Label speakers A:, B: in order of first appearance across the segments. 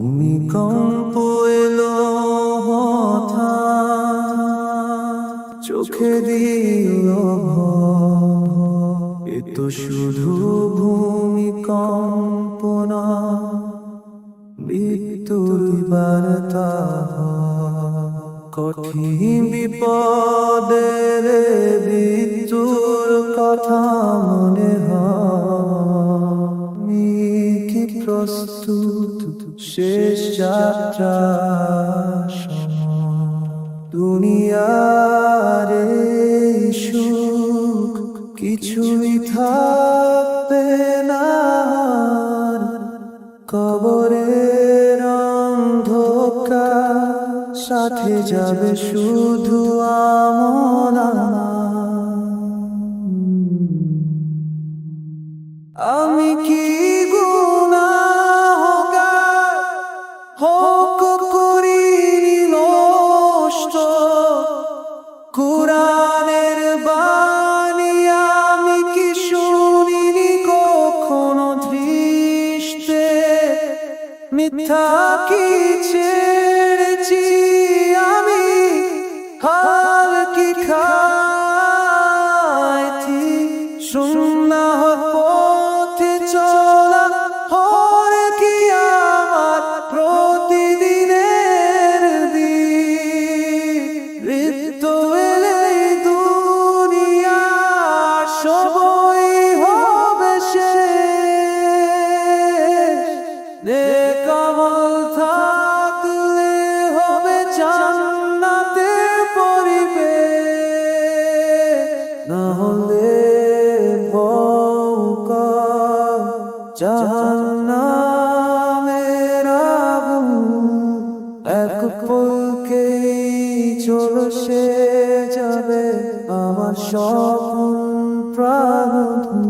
A: ভূমিকম্প এলো চোখে দিল। এ শুধু ভূমিকম্প না, মৃত্যুর বার্তা কঠিন বিপদের মৃত্যুর কথা মনে শেষ যাত্রা দুনিয়ার সুখ কিছুই থাকবে না। কবরের অন্ধকার সাথে যাবে শুধু আমি কি হোক করিনি নষ্ট। কোরআনের বাণী আমি কি শুনিনি কখনো দৃষ্টে মিথ্যা কি ছেড়েছি আমি? হাল কি খাইছি? শূন্য নেকামল থাকলে হবে জান্নাতে পরিবে না হলে আগুন এক চলছে যাবে আমার স্বপ্ন প্রাণ।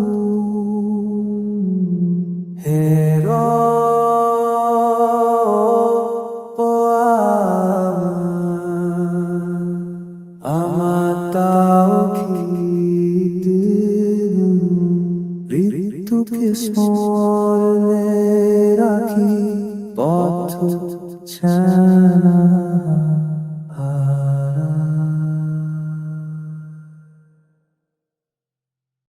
A: ঋতুকে স্মরণে রাখি পথ ছায়া